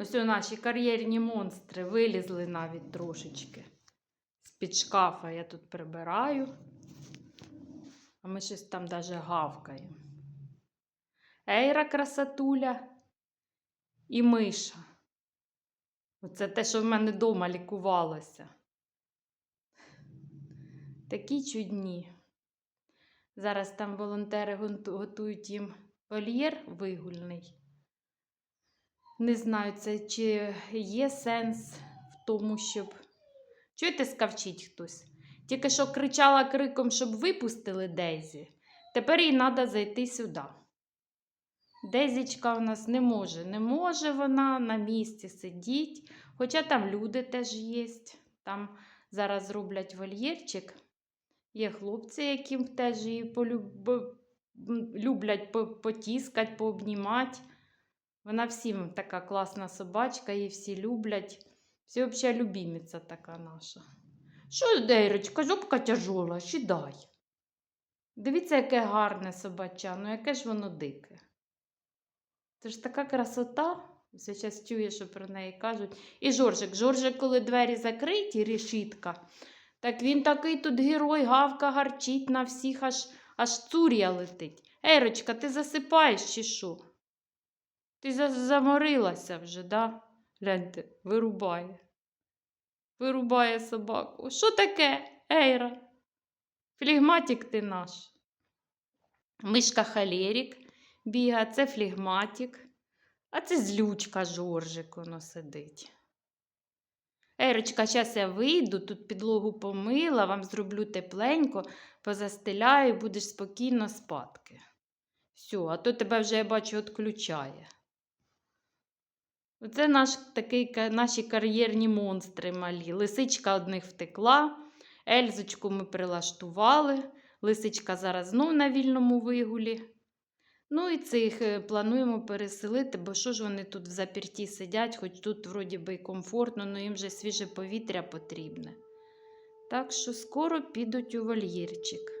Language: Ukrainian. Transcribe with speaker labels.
Speaker 1: Ось наші кар'єрні монстри вилізли навіть трошечки. З-під шкафа я тут прибираю. А ми щось там даже гавкаємо. Ейра красотуля і миша. Оце те, що в мене вдома лікувалося. Такі чудні. Зараз там волонтери готують їм вольєр вигульний. Не знаю, це чи є сенс в тому, щоб. Чуєте, скавчить хтось? Тільки що кричала криком, щоб випустили Дезі. Тепер їй треба зайти сюди. Дезічка у нас не може. Не може вона на місці сидіти. Хоча там люди теж є. Там зараз зроблять вольєрчик. Є хлопці, які теж її полюб... люблять по- потіскати, пообнімати. Вона всім така класна собачка, її всі люблять. Всі взагалі любімиця така наша. Що, Дейрочка, жопка тяжола, сідай. Дивіться, яке гарне собача, ну яке ж воно дике. Це ж така красота. Зараз чує, що про неї кажуть. І Жоржик. Жоржик, коли двері закриті, решітка, так він такий тут герой, гавка гарчить на всіх, аж, аж цур'я летить. Ерочка, ти засипаєш чи що? Ти заморилася вже, да? Гляньте, вирубає. Вирубає собаку. Що таке, Ейра? Флегматик ти наш. Мишка халерік біга, це флегматик. А це злючка Жоржик, воно сидить. Ерочка, зараз я вийду, тут підлогу помила, вам зроблю тепленько, позастеляю, будеш спокійно спадки. Все, а то тебе вже я бачу відключає. Оце наш, такий, наші кар'єрні монстри малі. Лисичка одних втекла, Ельзочку ми прилаштували. Лисичка зараз знов на вільному вигулі. Ну і цих е, плануємо переселити, бо що ж вони тут в заперті сидять, хоч тут вроді би і комфортно, але їм же свіже повітря потрібне. Так що скоро підуть у вольєрчик.